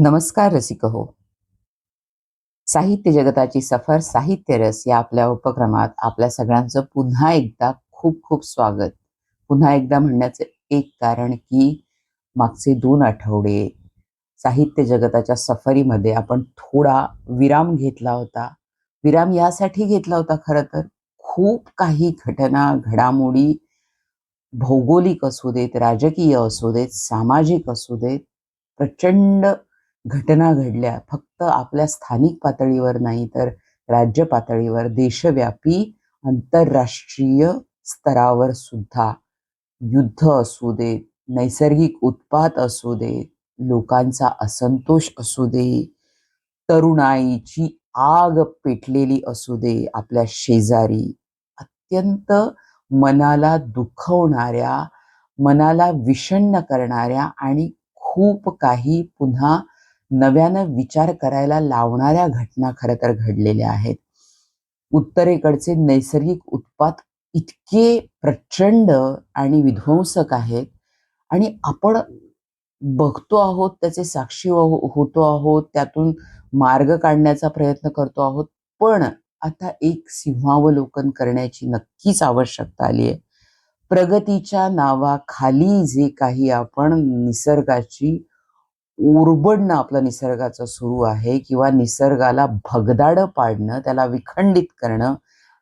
नमस्कार रसिक हो. साहित्य जगताची सफर साहित्य रस या आपल्या उपक्रमात आपल्या सगळ्यांचं पुन्हा एकदा खूप खूप स्वागत. पुन्हा एकदा म्हणण्याचं एक कारण की मागचे दोन आठवडे साहित्य जगताच्या सफरीमध्ये आपण थोडा विराम घेतला होता. विराम यासाठी घेतला होता खरं तर. खूप काही घटना घडामोडी भौगोलिक असू देत राजकीय असू देत सामाजिक असू देत प्रचंड घटना घडल्या. फक्त आपल्या स्थानिक पातळीवर नाही तर राज्य पातळीवर देशव्यापी आंतरराष्ट्रीय स्तरावर सुद्धा. युद्ध असू देत नैसर्गिक उत्पात असू देत लोकांचा असंतोष असू दे तरुणाईची आग पेटलेली असू दे आपल्या शेजारी. अत्यंत मनाला दुखवणाऱ्या मनाला विषण्ण करणाऱ्या आणि खूप काही पुन्हा नव्यानं विचार करायला लावणाऱ्या घटना खरं तर घडलेल्या आहेत. उत्तरेकडचे नैसर्गिक उत्पात इतके प्रचंड आणि विध्वंसक आहेत आणि आपण बघतो आहोत त्याचे साक्षी हो- होतो आहोत त्यातून मार्ग काढण्याचा प्रयत्न करतो आहोत पण आता एक सिंहावलोकन करण्याची नक्कीच आवश्यकता आली आहे. प्रगतीच्या नावाखाली जे काही आपण निसर्गाची ओरबडणं आपलं निसर्गाचं सुरू आहे किंवा निसर्गाला भगदाडं पाडणं त्याला विखंडित करणं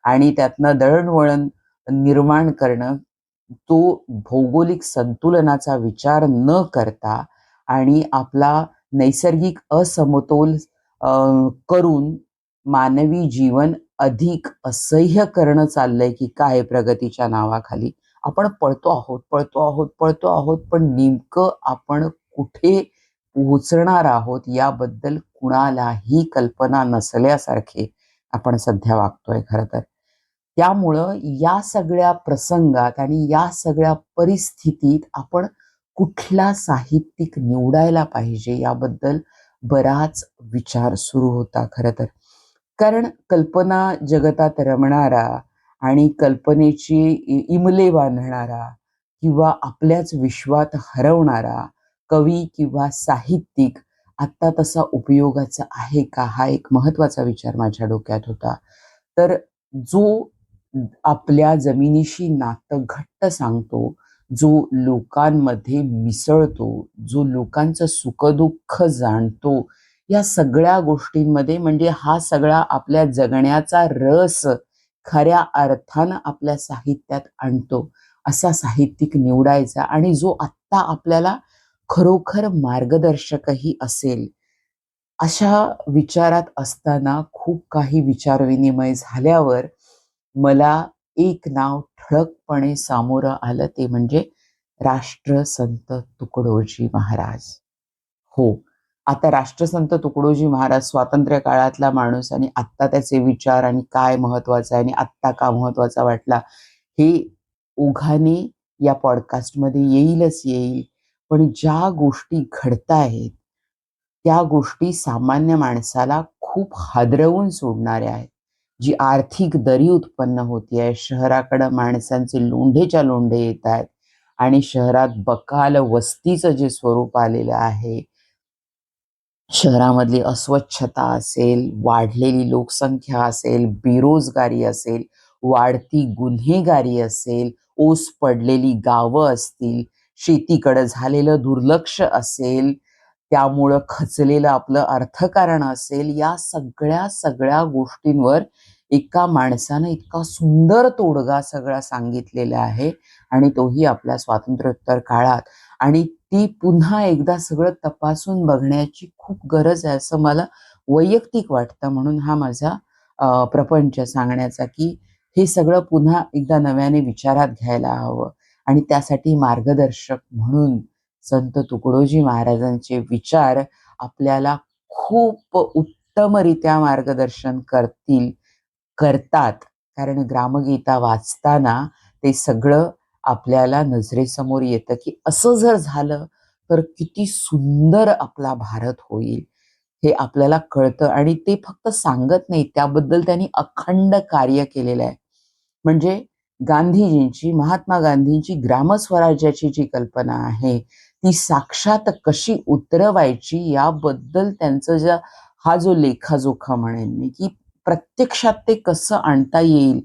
आणि त्यातनं दळणवळण निर्माण करणं तो भौगोलिक संतुलनाचा विचार न करता आणि आपला नैसर्गिक असमतोल करून मानवी जीवन अधिक असह्य करणं चाललंय की काय प्रगतीच्या नावाखाली. आपण पळतो आहोत पळतो आहोत पळतो आहोत पण नेमकं आपण कुठे पोहोचणार आहोत याबद्दल कुणालाही कल्पना नसल्यासारखे आपण सध्या वागतोय खरं तर. त्यामुळं या सगळ्या प्रसंगात आणि या सगळ्या परिस्थितीत आपण कुठला साहित्यिक निवडायला पाहिजे याबद्दल बराच विचार सुरू होता खरं तर. कारण कल्पना जगतात रमणारा आणि कल्पनेची इमले बांधणारा किंवा आपल्याच विश्वात हरवणारा कवी किंवा साहित्यिक आत्ता तसा उपयोगाचा आहे का? हा एक महत्त्वाचा विचार माझ्या डोक्यात होता. तर जो आपल्या जमिनीशी नातं घट्ट सांगतो जो लोकांमध्ये मिसळतो जो लोकांचं सुखदुःख जाणतो या सगळ्या गोष्टींमध्ये म्हणजे हा सगळा आपल्या जगण्याचा रस खऱ्या अर्थानं आपल्या साहित्यात आणतो. असा साहित्यिक निवडायचा आणि जो आत्ता आपल्याला खरोखर मार्गदर्शकही असेल. अशा विचारात असताना खूप काही विचारविनिमय झाल्यावर मला एक नाव ठळकपणे सामोरं आलं ते म्हणजे राष्ट्रसंत तुकडोजी महाराज. हो आता राष्ट्रसंत तुकडोजी महाराज स्वातंत्र्य काळातला माणूस आणि आत्ता त्याचे विचार आणि काय महत्वाचं आहे आणि आत्ता का महत्त्वाचा वाटला हे ओघाने या पॉडकास्टमध्ये येईलच येईल. पण ज्या गोष्टी घडतायत त्या गोष्टी सामान्य माणसाला खूप हादरवून सोडणाऱ्या आहेत. जी आर्थिक दरी उत्पन्न होतीये शहराकडं माणसांचे लोंढेच्या लोंढे येत आहेत आणि शहरात बकाल वस्तीचं जे स्वरूप आलेलं आहे शहरामधली अस्वच्छता असेल वाढलेली लोकसंख्या असेल बेरोजगारी असेल वाढती गुन्हेगारी असेल ओस पडलेली गावं असतील शेतीकडे झालेलं दुर्लक्ष असेल त्यामुळं खचलेलं आपलं अर्थकारण असेल या सगळ्या सगळ्या गोष्टींवर एका माणसानं इतका सुंदर तोडगा सगळा सांगितलेला आहे आणि तोही आपल्या स्वातंत्र्योत्तर काळात. आणि ती पुन्हा एकदा सगळं तपासून बघण्याची खूप गरज आहे असं मला वैयक्तिक वाटतं. म्हणून हा माझा प्रपंच सांगण्याचा की हे सगळं पुन्हा एकदा नव्याने विचारात घ्यायला हवं. आणि त्यासाठी मार्गदर्शक म्हणून संत तुकडोजी महाराजांचे विचार आपल्याला खूप उत्तमरित्या मार्गदर्शन करतील करतात. कारण ग्रामगीता वाचताना ते सगळं आपल्याला नजरेसमोर येतं की असं जर झालं तर किती सुंदर आपला भारत होईल. हे आपल्याला कळतं आणि ते फक्त सांगत नाही त्याबद्दल त्यांनी अखंड कार्य केलेलं आहे. म्हणजे गांधीजींची महात्मा गांधींची ग्रामस्वराज्याची जी कल्पना आहे ती साक्षात कशी उतरवायची याबद्दल त्यांचं ज्या हा जो लेखाजोखा म्हणेन मी की प्रत्यक्षात ते कसं आणता येईल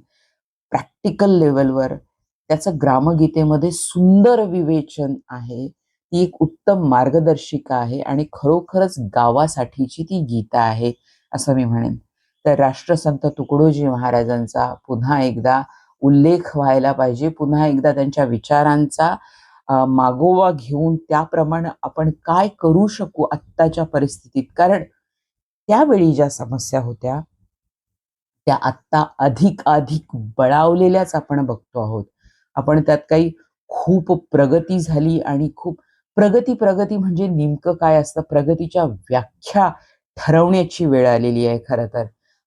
प्रॅक्टिकल लेवलवर त्याचं ग्रामगीतेमध्ये सुंदर विवेचन आहे ती एक उत्तम मार्गदर्शिका आहे आणि खरोखरच गावासाठीची ती गीता आहे असं मी म्हणेन. तर राष्ट्रसंत तुकडोजी महाराजांचा पुन्हा एकदा उल्लेख व्हायला पाहिजे. पुन्हा एकदा त्यांच्या विचारांचा मागोवा घेऊन त्याप्रमाणे आपण काय करू शकू आत्ताच्या परिस्थितीत? कारण त्यावेळी ज्या समस्या होत्या त्या आत्ता अधिक अधिक बळावलेल्याच आपण बघतो आहोत. आपण त्यात काही खूप प्रगती झाली आणि खूप प्रगती प्रगती म्हणजे नेमकं काय असतं? प्रगतीच्या व्याख्या ठरवण्याची वेळ आलेली आहे खरं तर.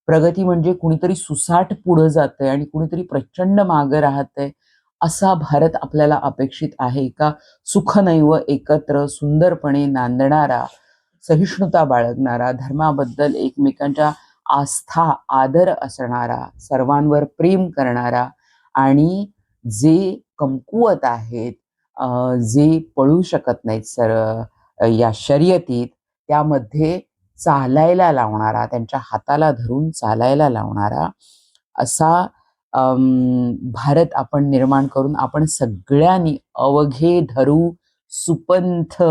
प्रगती म्हणजे कुणीतरी सुसाट पुढं जाते आणि कुणीतरी प्रचंड मागं राहतंय असा भारत आपल्याला अपेक्षित आहे का? सुखनैव एकत्र सुंदरपणे नांदणारा सहिष्णुता बाळगणारा धर्माबद्दल एकमेकांच्या आस्था आदर असणारा सर्वांवर प्रेम करणारा आणि जे कमकुवत आहेत जे पळू शकत नाहीत सर या शर्यतीत त्यामध्ये चालायला लावणारा त्यांच्या हाताला धरून चालायला लावणारा असा भारत आपण निर्माण करून आपण सगळ्यांनी अवघे धरू सुपंथ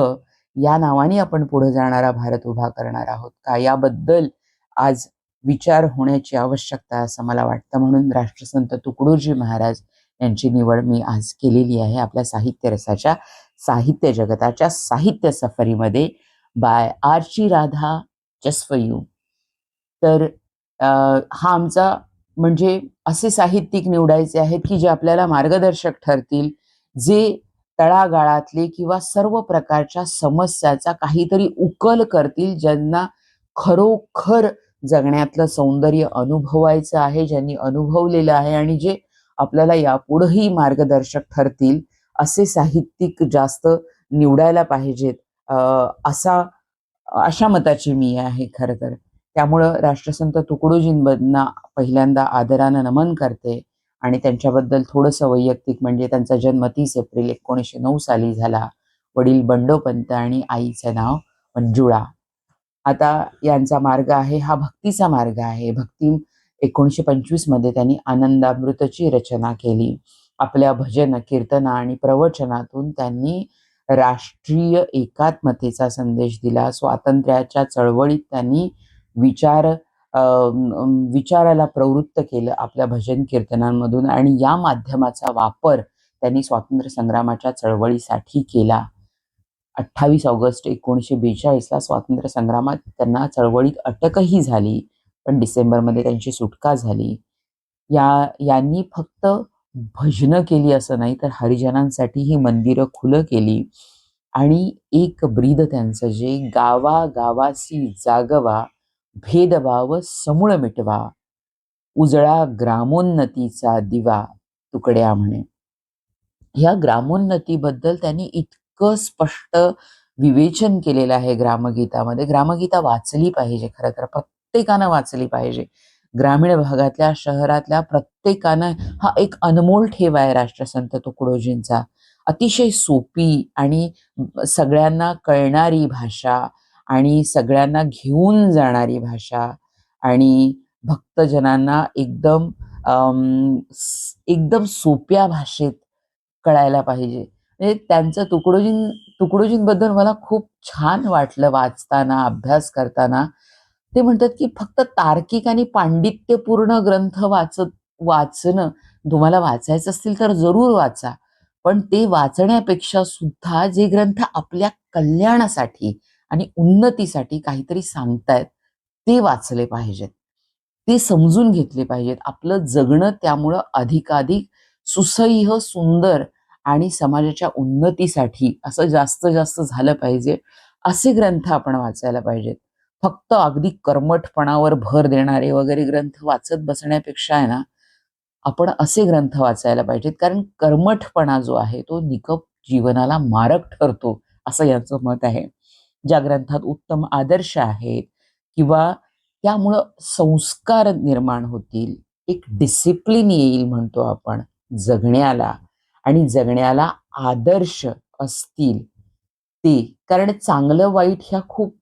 या नावाने आपण पुढे जाणारा भारत उभा करणार आहोत का? याबद्दल आज विचार होण्याची आवश्यकता असं मला वाटतं. म्हणून राष्ट्रसंत तुकडोजी महाराज यांची निवड मी आज केलेली आहे आपल्या साहित्य रसाच्या साहित्य जगताच्या साहित्य सफरीमध्ये. बाय आरची राधा. जस्ट फॉर यू तर अं, हा आमचा म्हणजे असे साहित्यिक निवडायचे आहेत की जे आपल्याला मार्गदर्शक ठरतील जे तळागाळातले किंवा सर्व प्रकारच्या समस्याचा काहीतरी उकल करतील ज्यांना खरोखर जगण्यातलं सौंदर्य अनुभवायचं आहे ज्यांनी अनुभवलेलं आहे आणि जे आपल्याला यापुढेही मार्गदर्शक ठरतील असे साहित्यिक जास्त निवडायला पाहिजेत. अं, असा अशा मताची मी आहे खरं तर. त्यामुळं राष्ट्रसंत तुकडोजींबद्दल पहिल्यांदा आदरानं नमन करते आणि त्यांच्याबद्दल थोडंसं वैयक्तिक म्हणजे त्यांचा जन्म तीस एप्रिल एकोणीसशे नऊ साली झाला. वडील बंडोपंत आणि आईचं नाव मंजुळा. आता यांचा मार्ग आहे हा भक्तीचा मार्ग आहे. भक्ती एकोणीसशे पंचवीसमध्ये त्यांनी आनंदामृतची रचना केली. आपल्या भजन कीर्तना आणि प्रवचनातून त्यांनी राष्ट्रीय एकात्मतेचा संदेश दिला. स्वातंत्र्याच्या चळवळीत त्यांनी विचार विचाराला प्रवृत्त केलं आपल्या भजन कीर्तनांमधून आणि या माध्यमाचा वापर त्यांनी स्वातंत्र्य संग्रामाच्या चळवळीसाठी केला. अठ्ठावीस ऑगस्ट एकोणीसशे बेचाळीसला स्वातंत्र्य संग्रामात त्यांना चळवळीत अटकही झाली पण डिसेंबरमध्ये त्यांची सुटका झाली. या यांनी फक्त भजनं केली असं नाही तर हरिजनांसाठी ही मंदिरं खुलं केली. आणि एक ब्रीद त्यांचं जे गावा गावासी जागवा भेदभाव समूळ मिटवा उजळा ग्रामोन्नतीचा दिवा तुकड्या म्हणे. ह्या ग्रामोन्नतीबद्दल त्यांनी इतकं स्पष्ट विवेचन केलेलं आहे ग्रामगीतामध्ये. ग्रामगीता वाचली पाहिजे खरं तर प्रत्येकानं वाचली पाहिजे. ग्रामीण भागातल्या शहरातल्या प्रत्येकानं हा एक अनमोल ठेवा आहे राष्ट्रसंत तुकडोजींचा. अतिशय सोपी आणि सगळ्यांना कळणारी भाषा आणि सगळ्यांना घेऊन जाणारी भाषा आणि भक्तजनांना एकदम एकदम सोप्या भाषेत कळायला पाहिजे. म्हणजे त्यांचं तुकडोजीं तुकडोजींबद्दल मला खूप छान वाटलं वाचताना अभ्यास करताना. ते म्हणतात की फक्त तार्किक आणि पांडित्यपूर्ण ग्रंथ वाचत वाचणं. तुम्हाला वाचायचं असतील तर जरूर वाचा. पण ते वाचण्यापेक्षा सुद्धा जे ग्रंथ आपल्या कल्याणासाठी आणि उन्नतीसाठी काहीतरी सांगतायत ते वाचले पाहिजेत. ते समजून घेतले पाहिजेत. आपलं जगणं त्यामुळं अधिकाधिक सुसह्य सुंदर आणि समाजाच्या उन्नतीसाठी असं जास्त जास्त झालं पाहिजे असे ग्रंथ आपण वाचायला पाहिजेत. फक्त अगदी कर्मठपणावर भर देणारे वगैरे ग्रंथ वाचत बसण्यापेक्षा आहे ना आपण असे ग्रंथ वाचायला पाहिजेत. कारण कर्मठपणा जो आहे तो निकप जीवनाला मारक ठरतो असं यांचं मत आहे. ज्या ग्रंथात उत्तम आदर्श आहेत किंवा त्यामुळं संस्कार निर्माण होतील एक डिसिप्लिन येईल म्हणतो आपण जगण्याला आणि जगण्याला आदर्श असतील ते. कारण चांगलं वाईट ह्या खूप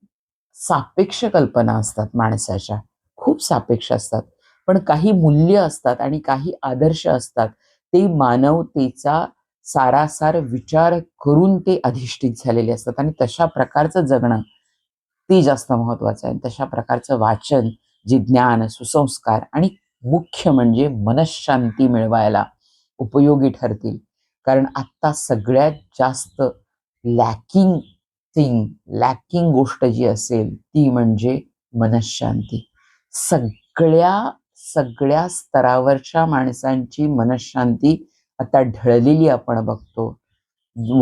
सापेक्ष कल्पना असतात माणसाच्या. खूप सापेक्ष असतात. पण काही मूल्य असतात आणि काही आदर्श असतात. ते मानवतेचा सारासार विचार करून ते अधिष्ठित झालेले असतात आणि तशा प्रकारचं जगणं ते जास्त महत्वाचं आहे. तशा प्रकारचं वाचन जे ज्ञान सुसंस्कार आणि मुख्य म्हणजे मनशांती मिळवायला उपयोगी ठरतील. कारण आत्ता सगळ्यात जास्त लॅकिंग थिंग लॅकिंग गोष्ट जी असेल ती म्हणजे मनशांती. सगळ्या सगळ्या स्तरावरच्या माणसांची मनशांती आता ढळलेली आपण बघतो.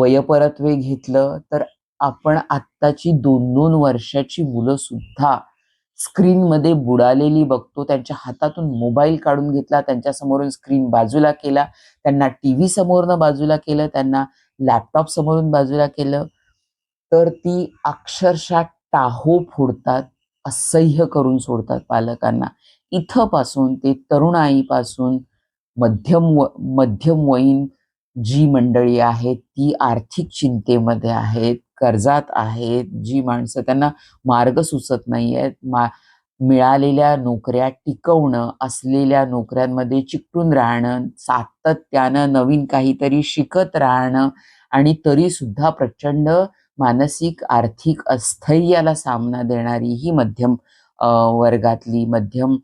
वयपरत्वे घेतलं तर आपण आत्ताची दोन दोन वर्षाची मुलं सुद्धा स्क्रीनमध्ये बुडालेली बघतो. त्यांच्या हातातून मोबाईल काढून घेतला त्यांच्यासमोरून स्क्रीन बाजूला केला त्यांना टी व्ही समोरनं बाजूला केलं त्यांना लॅपटॉप समोरून बाजूला केलं तर ती अक्षरशः टाहो फोडतात असह्य करून सोडतात पालकांना. इथंपासून ते तरुणाईपासून मध्यम व मध्यमवयीन जी मंडळी आहेत ती आर्थिक चिंतेमध्ये आहेत कर्जात आहेत जी माणसं त्यांना मार्ग सुचत नाही आहेत मा मिळालेल्या नोकऱ्या टिकवणं असलेल्या नोकऱ्यांमध्ये चिकटून राहणं सातत्यानं नवीन काहीतरी शिकत राहणं आणि तरीसुद्धा प्रचंड मानसिक आर्थिक अस्थैर्याला सामना देणारी ही मध्यम वर्गातली मध्यम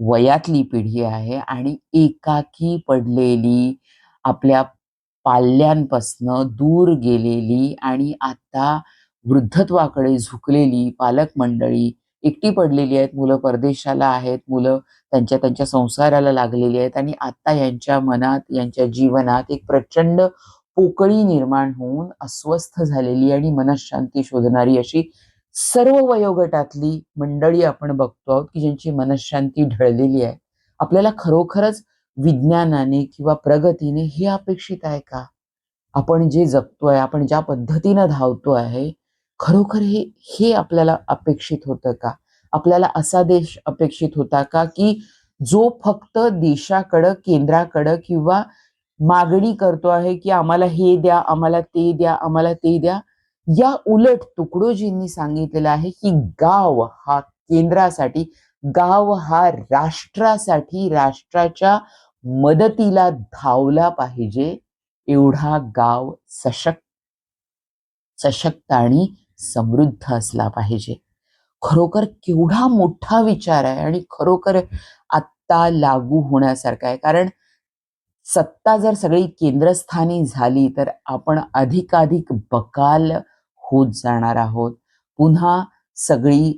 वयातली पिढी आहे आणि एकाकी पडलेली आपल्या पाल्यांपासनं दूर गेलेली आणि आता वृद्धत्वाकडे झुकलेली पालक मंडळी एकटी पडलेली आहेत. मुलं परदेशाला आहेत मुलं त्यांच्या त्यांच्या संसाराला लागलेली आहेत आणि आता यांच्या मनात यांच्या जीवनात एक प्रचंड पोकळी निर्माण होऊन अस्वस्थ झालेली आणि मनशांती शोधणारी अशी सर्व वयोगटातली मंडळी आपण बघतो आहोत की ज्यांची मनशांती ढळलेली आहे. आपल्याला खरोखरच विज्ञानाने किंवा प्रगतीने हे अपेक्षित आहे का? आपण जे जगतोय आपण ज्या पद्धतीनं धावतो आहे खरोखर हे हे आपल्याला अपेक्षित होतं का? आपल्याला असा देश अपेक्षित होता का की जो फक्त देशाकडं केंद्राकडं किंवा मागणी करतो आहे की आम्हाला हे द्या आम्हाला ते द्या आम्हाला ते द्या. या उलट तुकडोजींनी सांगितलेलं आहे की गाव हा केंद्रासाठी गाव हा राष्ट्रासाठी राष्ट्राच्या मदतीला धावला पाहिजे एवढा गाव सशक्त सशक्त आणि समृद्ध असला पाहिजे. खरोखर केवढा मोठा विचार आहे आणि खरोखर आत्ता लागू होण्यासारखा आहे. कारण सत्ता जर सगळी केंद्रस्थानी झाली तर आपण अधिकाधिक बकाल होत जाणार आहोत. पुन्हा सगळी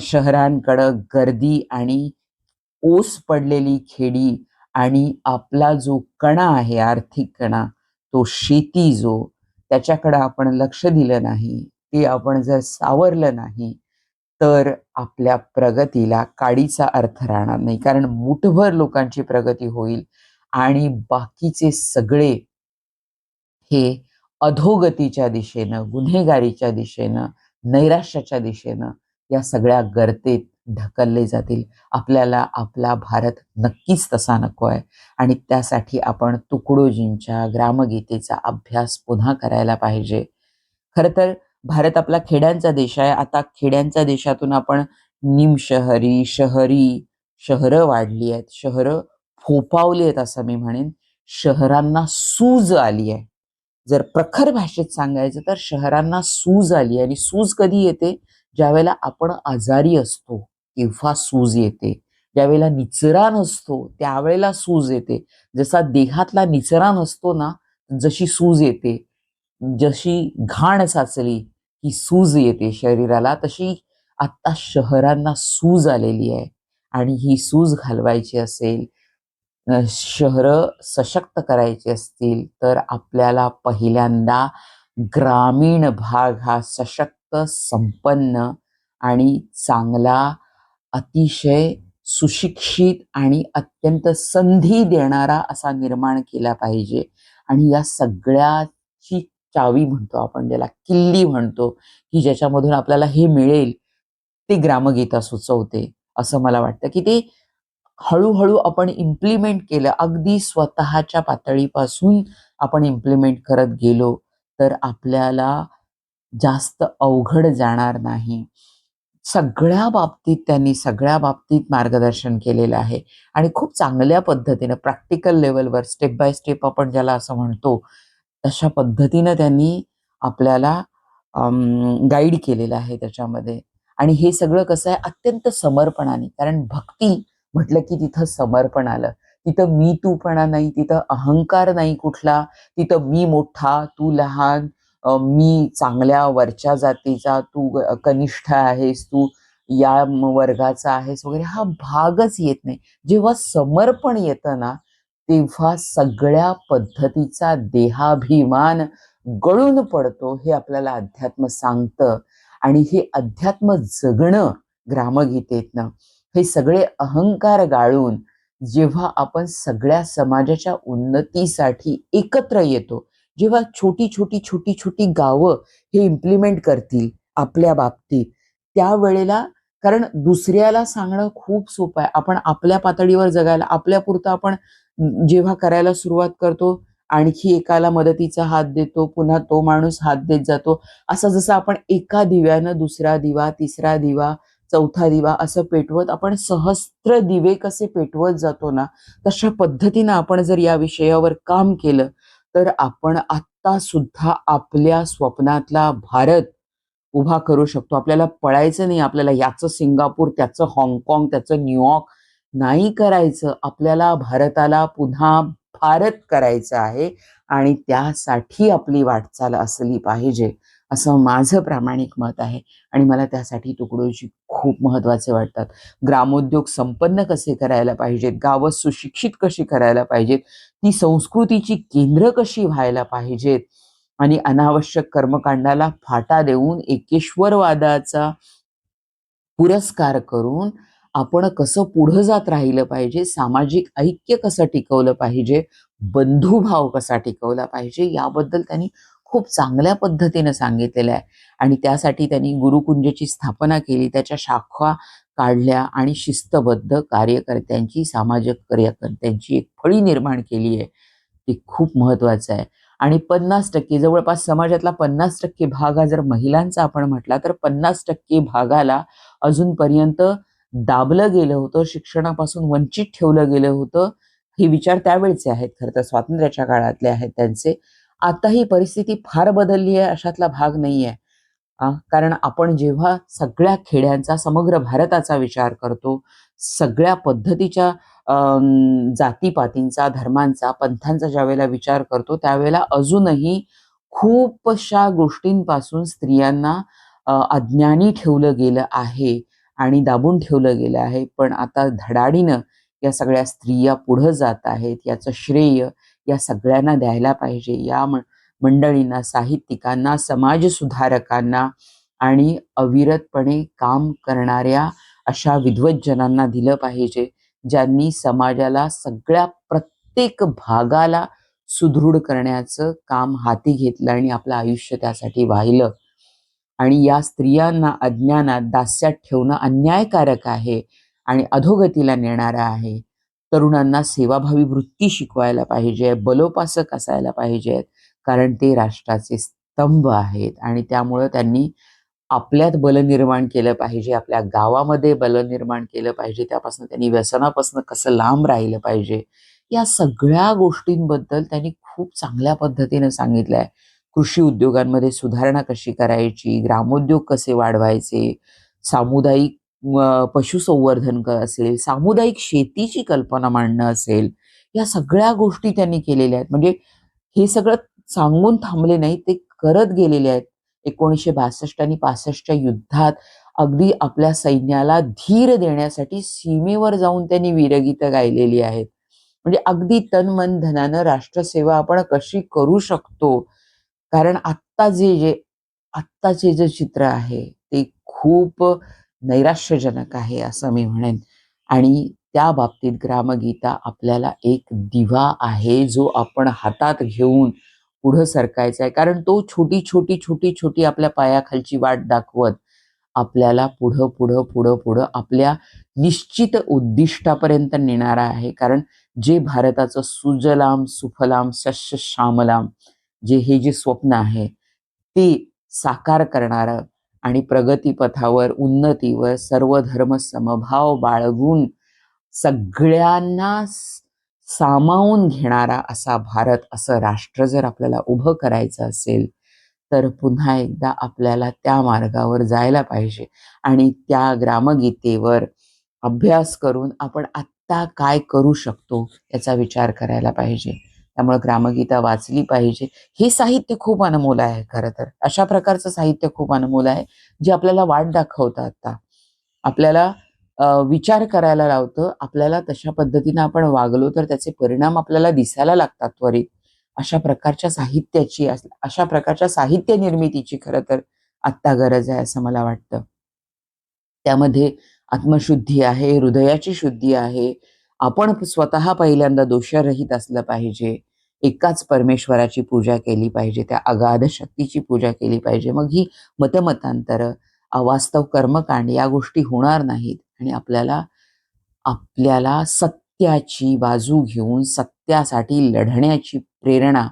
शहरांकडं गर्दी आणि ओस पडलेली खेडी आणि आपला जो कणा आहे आर्थिक कणा तो शेती जो त्याच्याकडं आपण लक्ष दिलं नाही ते आपण जर सावरलं नाही तर आपल्या प्रगतीला काडीचा अर्थ राहणार नाही. कारण मुठभर लोकांची प्रगती होईल आणि बाकीचे सगळे हे अधोगतीच्या दिशेनं गुन्हेगारीच्या दिशेनं नैराश्याच्या दिशेनं या सगळ्या गर्तेत ढकलले जातील. आपल्याला आपला भारत नक्कीच तसा नको आहे. आणि त्यासाठी आपण तुकडोजींच्या ग्रामगीतेचा अभ्यास पुन्हा करायला पाहिजे. खरं तर भारत आपला खेड्यांचा देश आहे. आता खेड्यांच्या देशातून आपण निमशहरी शहरी शहरं वाढली आहेत. शहरं फोपावलेत आहेत असं मी म्हणेन. शहरांना सूज आली आहे. जर प्रखर भाषेत सांगायचं तर शहरांना सूज आली आणि सूज कधी येते? ज्यावेळेला आपण आजारी असतो तेव्हा सूज येते. ज्यावेळेला निचरा नसतो त्यावेळेला सूज येते. जसा देहातला निचरा नसतो ना जशी सूज येते. जशी घाण साचली की सूज येते शरीराला तशी आता शहरांना सूज आलेली आहे. आणि ही सूज घालवायची असेल शहर सशक्त करायची असतील तर आपल्याला पहिल्यांदा ग्रामीण भाग हा सशक्त संपन्न आणि चांगला अतिशय सुशिक्षित आणि अत्यंत संधी देणारा असा निर्माण केला पाहिजे. आणि या सगळ्याची चावी म्हणतो आपण ज्याला किल्ली म्हणतो की ज्याच्यामधून आपल्याला हे मिळेल ते ग्रामगीता सुचवते असं मला वाटतं. की ते हळूहळू आपण इम्प्लिमेंट केलं अगदी स्वतःच्या पातळीपासून आपण इम्प्लिमेंट करत गेलो तर आपल्याला जास्त अवघड जाणार नाही. सगळ्या बाबतीत त्यांनी सगळ्या बाबतीत मार्गदर्शन केलेलं आहे आणि खूप चांगल्या पद्धतीनं प्रॅक्टिकल लेवलवर स्टेप बाय स्टेप आपण ज्याला असं म्हणतो तशा पद्धतीनं त्यांनी आपल्याला गाईड केलेलं आहे त्याच्यामध्ये. आणि हे सगळं कसं आहे अत्यंत समर्पणाने कारण भक्ती म्हटलं की तिथं समर्पण आलं. तिथं मी तूपणा नाही तिथं अहंकार नाही कुठला तिथं मी मोठा तू लहान मी चांगल्या वरच्या जातीचा तू कनिष्ठ आहेस तू या वर्गाचा आहेस वगैरे हा भागच येत नाही. जेव्हा समर्पण येतं ना तेव्हा सगळ्या पद्धतीचा देहाभिमान गळून पडतो हे आपल्याला अध्यात्म सांगतं. आणि हे अध्यात्म जगणं ग्रामगीतेतनं. हे सगळे अहंकार गाळून जेव्हा आपण सगळ्या समाजाच्या उन्नतीसाठी एकत्र येतो जेव्हा छोटी छोटी छोटी छोटी गावं हे इम्प्लिमेंट करतील आपल्या बाबतीत त्यावेळेला कारण दुसऱ्याला सांगणं खूप सोपं आहे. आपण आपल्या पातळीवर जगायला आपल्यापुरतं आपण जेव्हा करायला सुरुवात करतो आणखी एकाला मदतीचा हात देतो पुन्हा तो माणूस हात देत जातो. असं जसं आपण एका दिव्यानं दुसरा दिवा तिसरा दिवा चौथा दिवा असं पेटवत आपण सहस्त्र दिवे कसे पेटवत जातो ना तशा पद्धतीनं आपण जर या विषयावर काम केलं तर आपण आत्ता सुद्धा आपल्या स्वप्नातला भारत उभा करू शकतो. आपल्याला पळायचं नाही आपल्याला याचं सिंगापूर त्याचं हाँगकाँग त्याचं न्यूयॉर्क नाही करायचं. आपल्याला भारताला पुन्हा भारत करायचं आहे आणि त्यासाठी आपली वाटचाल असली पाहिजे. असं माझं प्रामाणिक मत आहे आणि मला त्यासाठी तुकडोजी खूप महत्त्वाचे वाटतात. ग्रामोद्योग संपन्न कसे करायला पाहिजेत? गावं सुशिक्षित कशी करायला पाहिजेत? ती संस्कृतीची केंद्र कशी व्हायला पाहिजेत? आणि अनावश्यक कर्मकांडाला फाटा देऊन एकेश्वरवादाचा पुरस्कार करून आपण कसं पुढं जात राहिलं पाहिजे? सामाजिक ऐक्य कसं टिकवलं पाहिजे? बंधुभाव कसा टिकवला पाहिजे? याबद्दल त्यांनी खूप चांगल्या पद्धतीनं सांगितलेलं आहे. आणि त्यासाठी त्यांनी गुरुकुंजेची स्थापना केली त्याच्या शाखा काढल्या आणि शिस्तबद्ध कार्यकर्त्यांची सामाजिक कार्यकर्त्यांची एक फळी निर्माण केली आहे. ती खूप महत्वाचं आहे. आणि पन्नास टक्के जवळपास समाजातला पन्नास टक्के भाग हा जर महिलांचा आपण म्हटला तर पन्नास टक्के भागाला अजूनपर्यंत दाबलं गेलं होतं शिक्षणापासून वंचित ठेवलं गेलं होतं. हे विचार त्यावेळचे आहेत खरं तर. स्वातंत्र्याच्या काळातले आहेत त्यांचे. आता ही परिस्थिती फार बदलली आहे अशातला भाग नाही आहे कारण आपण जेव्हा सगळ्या खेड्यांचा समग्र भारताचा विचार करतो सगळ्या पद्धतीच्या जातीपातींचा धर्मांचा पंथांचा ज्यावेळेला विचार करतो त्यावेळेला अजूनही खूपशा गोष्टींपासून स्त्रियांना अज्ञानी ठेवलं गेलं आहे आणि दाबून ठेवलं गेलं आहे. पण आता धडाडीनं या सगळ्या स्त्रिया पुढं जात आहेत याचं श्रेय या सगळ्यांना द्यायला पाहिजे. या मंडळींना साहित्यिकांना समाजसुधारकांना आणि अविरतपणे काम करणाऱ्या अशा विद्वज्जनांना दिलं पाहिजे ज्यांनी समाजाला सगळ्या प्रत्येक भागाला सुदृढ करण्याचं काम हाती घेतलं आणि आपलं आयुष्य त्यासाठी वाहिलं. आणि या स्त्रियांना अज्ञानात दास्यात ठेवणं अन्यायकारक आहे आणि अधोगतीला नेणारं आहे. तरुणांना सेवाभावी वृत्ती शिकवायला पाहिजे बलोपासक असायला पाहिजेत कारण ते राष्ट्राचे स्तंभ आहेत आणि त्यामुळं त्यांनी आपल्यात बल निर्माण केलं पाहिजे आपल्या गावामध्ये बल निर्माण केलं पाहिजे त्यापासून त्यांनी व्यसनापासून कसं लांब राहिलं पाहिजे या सगळ्या गोष्टींबद्दल त्यांनी खूप चांगल्या पद्धतीनं सांगितलं आहे कृषी उद्योगांमध्ये सुधारणा कशी करायची ग्रामोद्योग कसे वाढवायचे सामुदायिक पशुसंवर्धन असेल सामुदायिक शेतीची कल्पना मांडणं असेल या सगळ्या गोष्टी त्यांनी केलेल्या आहेत. म्हणजे हे सगळं सांगून थांबले नाही ते करत गेलेले आहेत. एकोणीसशे बासष्ट आणि पासष्टच्या युद्धात अगदी आपल्या सैन्याला धीर देण्यासाठी सीमेवर जाऊन त्यांनी वीरगीतं गायलेली आहेत. म्हणजे अगदी तन मन धनानं राष्ट्रसेवा आपण कशी करू शकतो? कारण आत्ता जे जे आत्ताचे जे चित्र आहे ते खूप नैराश्यजनक आहे असं मी म्हणेन. आणि त्या बाबतीत ग्रामगीता आपल्याला एक दिवा आहे जो आपण हातात घेऊन पुढं सरकायचा आहे कारण तो छोटी छोटी छोटी छोटी आपल्या पायाखालची वाट दाखवत आपल्याला पुढं पुढं पुढं पुढं आपल्या निश्चित उद्दिष्टापर्यंत नेणारा आहे. कारण जे भारताचं सुजलाम सुफलाम शश्य श्यामलाम जे हे जे स्वप्न आहे ते साकार करणारं आणि प्रगतीपथावर उन्नतीवर सर्व धर्म समभाव बाळगून सगळ्यांना सामावून घेणारा असा भारत असं राष्ट्र जर आपल्याला उभं करायचं असेल तर पुन्हा एकदा आपल्याला त्या मार्गावर जायला पाहिजे. आणि त्या ग्रामगीतेवर अभ्यास करून आपण आत्ता काय करू शकतो याचा विचार करायला पाहिजे. त्यामुळे ग्रामगीता वाचली पाहिजे. हे साहित्य खूप अनमोल आहे खरं तर. अशा प्रकारचं साहित्य खूप अनमोल आहे जे आपल्याला वाट दाखवतं आता. आपल्याला विचार करायला लावतं. आपल्याला तशा पद्धतीनं आपण वागलो तर त्याचे परिणाम आपल्याला दिसायला लागतात त्वरित. अशा प्रकारच्या साहित्याची अस- अशा प्रकारच्या साहित्य निर्मितीची खरं तर आत्ता गरज आहे असं मला वाटतं. त्यामध्ये आत्मशुद्धी आहे हृदयाची शुद्धी आहे आपण स्वतः पहिल्यांदा दोषरहित असलं पाहिजे. एकाच परमेश्वराची पूजा केली पाहिजे त्या अगाध शक्तीची पूजा केली पाहिजे. मग ही मतमतांतर अवास्तव कर्मकांड या गोष्टी होणार नाहीत. आणि आपल्याला आपल्याला सत्याची बाजू घेऊन सत्यासाठी लढण्याची प्रेरणा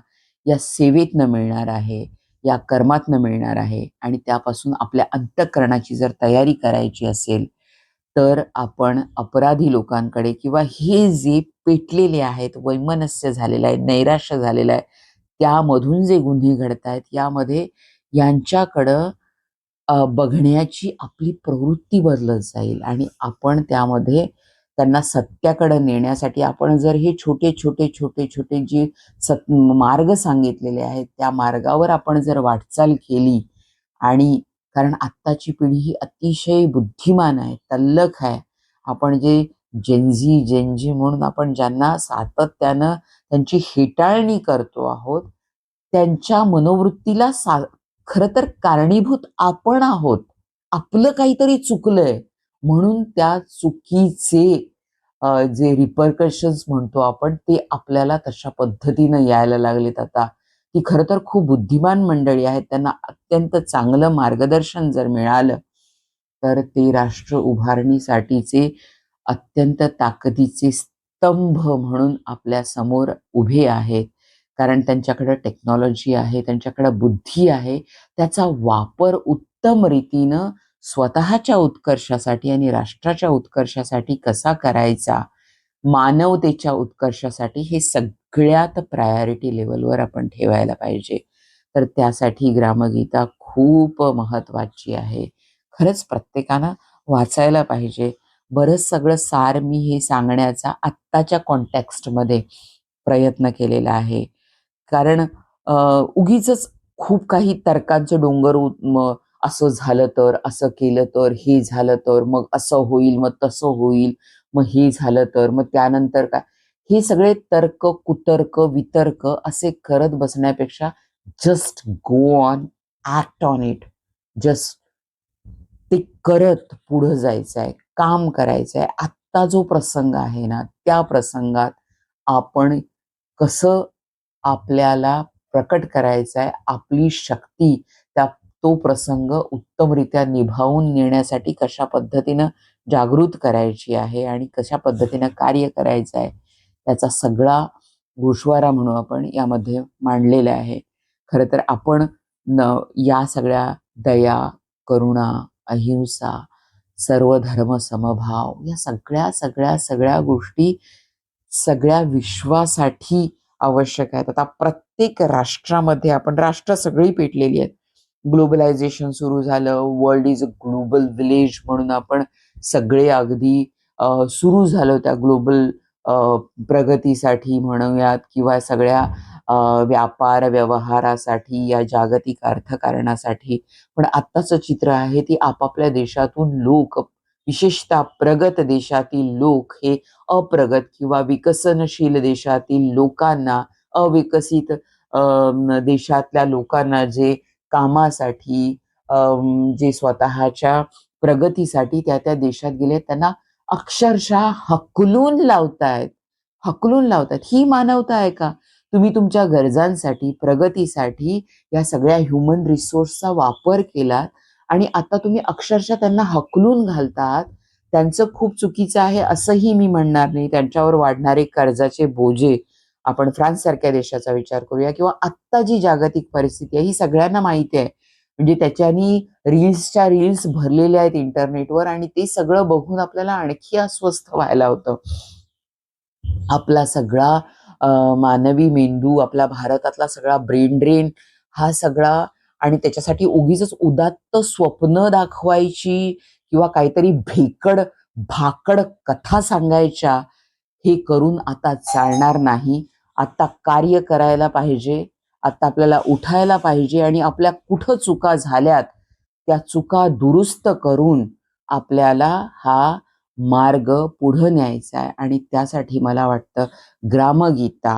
या सेवेतनं मिळणार आहे या कर्मातनं मिळणार आहे. आणि त्यापासून आपल्या अंतःकरणाची जर तयारी करायची असेल तर आपण अपराधी लोकांकडे किंवा हे जे पेटलेले आहेत वैमनस्य झालेलं आहे नैराश्य झालेलं आहे त्यामधून जे गुन्हे घडत आहेत यामध्ये यांच्याकडं बघण्याची आपली प्रवृत्ती बदलत जाईल आणि आपण त्यामध्ये त्यांना सत्याकडे नेण्यासाठी आपण जर हे छोटे छोटे छोटे छोटे जे सत मार्ग सांगितलेले आहेत त्या मार्गावर आपण जर वाटचाल केली आणि कारण आत्ताची पिढी ही अतिशय बुद्धिमान आहे तल्लख आहे. आपण जे जेनझी जेनझी म्हणून आपण ज्यांना सातत्यानं त्यांची हेटाळणी करतो आहोत त्यांच्या मनोवृत्तीला सा खरं तर कारणीभूत आपण आहोत. आपलं काहीतरी चुकलंय. म्हणून त्या चुकीचे जे रिपरकशन्स म्हणतो आपण ते आपल्याला तशा पद्धतीनं यायला लागलेत आता. ती खरं तर खूप बुद्धिमान मंडळी आहेत. त्यांना अत्यंत चांगलं मार्गदर्शन जर मिळालं तर ते राष्ट्र उभारणीसाठीचे अत्यंत ताकदीचे स्तंभ म्हणून आपल्यासमोर उभे आहेत. कारण त्यांच्याकडं टेक्नॉलॉजी आहे त्यांच्याकडं बुद्धी आहे. त्याचा वापर उत्तम रीतीनं स्वतःच्या उत्कर्षासाठी आणि राष्ट्राच्या उत्कर्षासाठी कसा करायचा? मानवतेच्या उत्कर्षासाठी हे सगळ्यात प्रायोरिटी लेवलवर आपण ठेवायला पाहिजे. तर त्यासाठी ग्रामगीता खूप महत्वाची आहे. खरंच प्रत्येकानं वाचायला पाहिजे. बरंच सगळं सार मी हे सांगण्याचा आत्ताच्या कॉन्टॅक्स्टमध्ये प्रयत्न केलेला आहे. कारण उगीच खूप काही तर्कांचं डोंगर असं झालं तर असं केलं तर हे झालं तर मग असं होईल मग तसं होईल. मग हे झालं तर मग त्यानंतर काय? हे सगळे तर्क कुतर्क वितर्क असे करत बसण्यापेक्षा just go on act on it just ते करत पुढं जायचं आहे काम करायचं आहे आत्ता जो प्रसंग आहे ना त्या प्रसंगात आपण कसं आपल्याला प्रकट करायचं आहे आपली शक्ती तो प्रसंग उत्तमरित्या निभावून नेण्यासाठी कशा पद्धतीनं जागृत करायची आहे आणि कशा पद्धतीनं कार्य करायचं आहे त्याचा सगळा गोषवारा म्हणून आपण यामध्ये मांडलेला आहे. खरं तर आपण न या सगळ्या दया करुणा अहिंसा सर्व धर्म समभाव या सगळ्या सगळ्या सगळ्या गोष्टी सगळ्या विश्वासाठी आवश्यक आहेत. आता प्रत्येक राष्ट्रामध्ये आपण राष्ट्र सगळी पेटलेली आहेत. ग्लोबलायझेशन सुरू झालं. World is a global village म्हणून आपण सगळे अगदी सुरू झालो त्या ग्लोबल प्रगतीसाठी म्हणूयात किंवा सगळ्या व्यापार व्यवहारासाठी या जागतिक अर्थकारणासाठी. पण आत्ताचं चित्र आहे ती आपापल्या देशातून लोक विशेषतः प्रगत देशातील लोक हे अप्रगत किंवा विकसनशील देशातील लोकांना अविकसित देशातल्या लोकांना जे कामासाठी जे स्वतःच्या प्रगतीसाठी त्या त्या देशात गेले त्यांना अक्षरशः हकलून लावतायत. हकलून लावतात ही मानवता आहे का? तुम्ही तुमच्या गरजांसाठी प्रगतीसाठी या सगळ्या ह्युमन रिसोर्सचा वापर केलात आणि आता तुम्ही अक्षरशः त्यांना हकलून घालतात. त्यांचं खूप चुकीचं आहे असंही मी म्हणणार नाही. त्यांच्यावर वाढणारे कर्जाचे बोजे आपण फ्रान्स सारख्या देशाचा विचार करूया किंवा आत्ता जी जागतिक परिस्थिती आहे ही सगळ्यांना माहिती आहे. म्हणजे त्याच्यानी रील्सच्या रील्स भरलेल्या आहेत इंटरनेटवर आणि ते सगळं बघून आपल्याला आणखी अस्वस्थ व्हायला होतं. आपला सगळा मानवी मेंदू आपला भारतातला सगळा ब्रेन ड्रेन हा सगळा आणि त्याच्यासाठी उगीच उदात्त स्वप्न दाखवायची किंवा काहीतरी भेकड भाकड कथा सांगायच्या हे करून आता चालणार नाही. आत्ता कार्य करायला पाहिजे आत्ता आपल्याला उठायला पाहिजे आणि आपल्या कुठं चुका झाल्यात त्या चुका दुरुस्त करून आपल्याला हा मार्ग पुढं न्यायचा आहे. आणि त्यासाठी मला वाटतं ग्रामगीता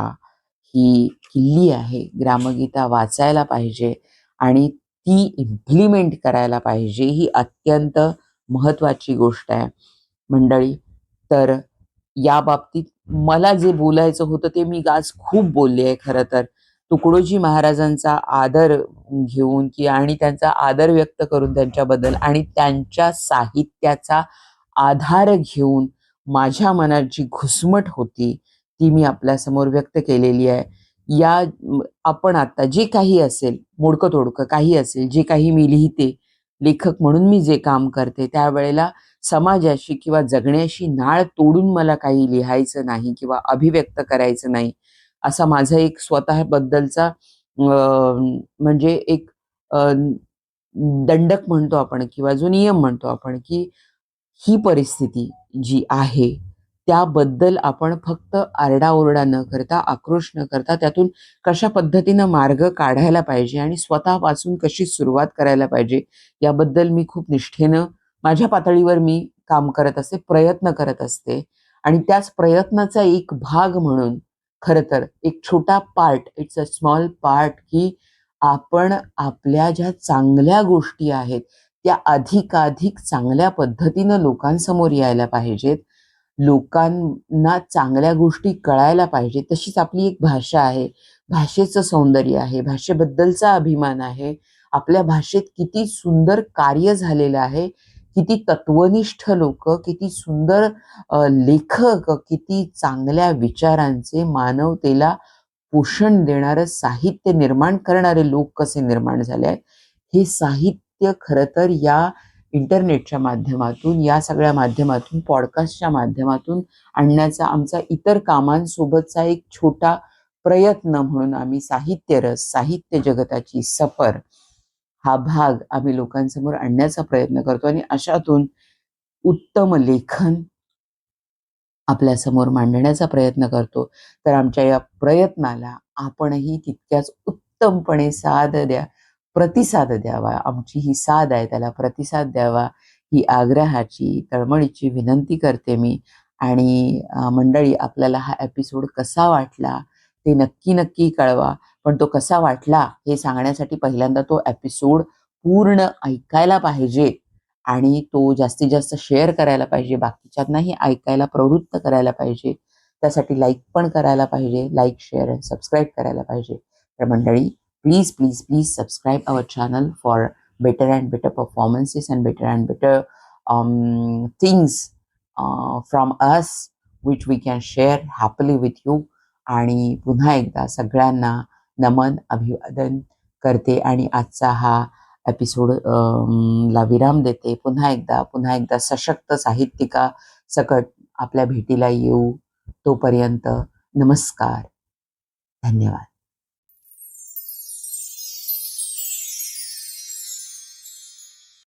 ही किल्ली आहे. ग्रामगीता वाचायला पाहिजे आणि ती इम्प्लिमेंट करायला पाहिजे ही अत्यंत महत्त्वाची गोष्ट आहे. मंडळी तर या बाबतीत मला जे बोलायचं होतं ते मी आज खूप बोलले आहे खरं तर. तुकडोजी महाराजांचा आदर घेऊन की आणि त्यांचा आदर व्यक्त करून त्यांच्याबद्दल आणि त्यांच्या साहित्याचा आधार घेऊन माझ्या मनात जी घुसमट होती ती मी आपल्यासमोर व्यक्त केलेली आहे. या आपण आता जे काही असेल मोडकं तोडकं काही असेल जे काही मी लिहिते लेखक म्हणून मी जे काम करते त्यावेळेला समाजाशी किंवा जगण्याशी नाळ तोडून मला काही लिहायचं नाही किंवा अभिव्यक्त करायचं नाही असा माझा एक स्वतःबद्दलचा म्हणजे एक दंडक म्हणतो आपण किंवा जो नियम म्हणतो आपण की ही परिस्थिती जी आहे त्याबद्दल आपण फक्त आरडाओरडा न करता आक्रोश न करता त्यातून कशा पद्धतीनं मार्ग काढायला पाहिजे आणि स्वतःपासून कशी सुरुवात करायला पाहिजे याबद्दल मी खूप निष्ठेनं माझ्या पातळीवर मी काम करत असते प्रयत्न करत असते. आणि त्याच प्रयत्नाचा एक भाग म्हणून खरं तर एक छोटा part it's a small part की आपण आपल्या ज्या चांगल्या गोष्टी आहेत त्या अधिकाधिक चांगल्या पद्धतीनं लोकांसमोर यायला पाहिजेत. लोकांना चांगल्या गोष्टी कळायला पाहिजे तशीच आपली एक भाषा आहे. भाषेचं सौंदर्य आहे. भाषेबद्दलचा अभिमान आहे. आपल्या भाषेत किती सुंदर कार्य झालेलं आहे. किती तत्वनिष्ठ लोक किती सुंदर लेखक किती चांगल्या विचारांचे मानवतेला पोषण देणारं साहित्य निर्माण करणारे लोक कसे निर्माण झाले आहेत? हे साहित्य खरं तर या इंटरनेटच्या माध्यमातून या सगळ्या माध्यमातून पॉडकास्टच्या माध्यमातून आणण्याचा आमचा इतर कामांसोबतचा एक छोटा प्रयत्न म्हणून आम्ही साहित्य रस साहित्य जगताची सफर हा भाग आम्ही लोकांसमोर आणण्याचा प्रयत्न करतो आणि अशातून उत्तम लेखन आपल्यासमोर मांडण्याचा प्रयत्न करतो. तर आमच्या या प्रयत्नाला आपणही तितक्याच उत्तमपणे साथ द्या प्रतिसाद द्यावा. आमची ही साध आहे त्याला प्रतिसाद द्यावा ही आग्रहाची तळमळीची विनंती करते मी. आणि मंडळी आपल्याला हा एपिसोड कसा वाटला ते नक्की नक्की कळवा. पण तो कसा वाटला हे सांगण्यासाठी पहिल्यांदा तो एपिसोड पूर्ण ऐकायला पाहिजे आणि तो जास्तीत जास्त शेअर करायला पाहिजे बाकीच्यांनाही ऐकायला प्रवृत्त करायला पाहिजे. त्यासाठी लाईक पण करायला पाहिजे लाईक शेअर अँड सबस्क्राईब करायला पाहिजे. तर मंडळी please please please subscribe our channel for better and better performances and better and better things from us which we can share happily with you आणि पुन्हा एकदा सगळ्यांना नमन अभिवादन करते आणि आजचा हा एपिसोड ला विराम देते. पुन्हा एकदा पुन्हा एकदा सशक्त साहित्यिका सकट आपल्या भेटीला येऊ तोपर्यंत नमस्कार. धन्यवाद.